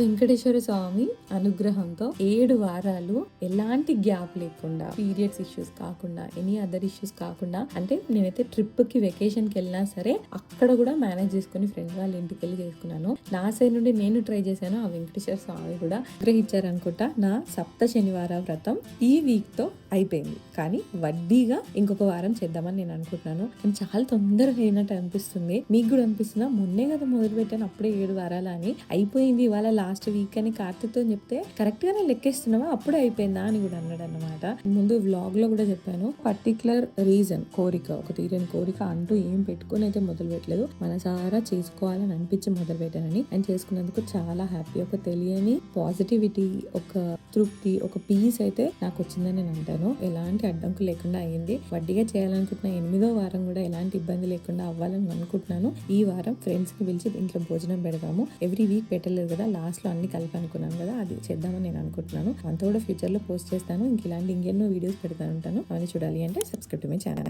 వెంకటేశ్వర స్వామి అనుగ్రహంతో ఏడు వారాలు ఎలాంటి గ్యాప్ లేకుండా పీరియడ్స్ ఇష్యూస్ కాకుండా ఎనీ అదర్ ఇష్యూస్ కాకుండా అంటే నేనైతే ట్రిప్కి వెకేషన్కి వెళ్ళినా సరే అక్కడ కూడా మేనేజ్ చేసుకుని ఫ్రెండ్ వాళ్ళ ఇంటికి వెళ్ళి చేసుకున్నాను. నా సైడ్ నుండి నేను ట్రై చేశాను ఆ వెంకటేశ్వర స్వామి కూడా అనుగ్రహించారనుకుంటా. అనుకుంటా నా సప్త శనివార వ్రతం ఈ వీక్తో అయిపోయింది. కానీ వడ్డీగా ఇంకొక వారం చేద్దామని నేను అనుకుంటున్నాను. కానీ చాలా తొందరగా అయినట్టు అనిపిస్తుంది. మీకు కూడా అనిపిస్తుందా? మొన్నే కదా మొదలు పెట్టాను అప్పుడే ఏడు వారాలు అని. అయిపోయింది ఇవాళ లాస్ట్ వీక్ అని కార్తీక్తో చెప్తే కరెక్ట్ గానే లెక్కేస్తున్నావా? అప్పుడే అయిపోయిందా? అని కూడా అన్నాడు అనమాట ముందు వ్లాగ్లో కూడా చెప్పాను పర్టికులర్ రీజన్ కోరిక ఒక తీరని కోరిక అంటూ ఏం పెట్టుకుని అయితే మొదలు పెట్టలేదు. మనసారా చేసుకోవాలని అనిపించి మొదలు పెట్టానని. అండ్ చేసుకున్నందుకు చాలా హ్యాపీ. ఒక తెలియని పాజిటివిటీ ఒక తృప్తి ఒక పీస్ అయితే నాకు వచ్చిందని నేను అంటాను. ఎలాంటి అడ్డంకు లేకుండా అయ్యింది. వడ్డీగా చేయాలనుకుంటున్న ఎనిమిదో వారం కూడా ఎలాంటి ఇబ్బంది లేకుండా అవ్వాలని అనుకుంటున్నాను. ఈ వారం ఫ్రెండ్స్కి పిలిచి ఇంట్లో భోజనం పెడదాము. ఎవ్రీ వీక్ పెట్టలేదు కదా లాస్ట్లో అన్ని కలిపి అనుకున్నాను కదా అది చేద్దామని నేను అనుకుంటున్నాను. అంత కూడా ఫ్యూచర్లో పోస్ట్ చేస్తాను. ఇంక ఇలాంటి ఇంకెన్నో వీడియోస్ పెడతా ఉంటాను. అవన్నీ చూడాలి అంటే సబ్స్క్రైబ్ టు మై ఛానల్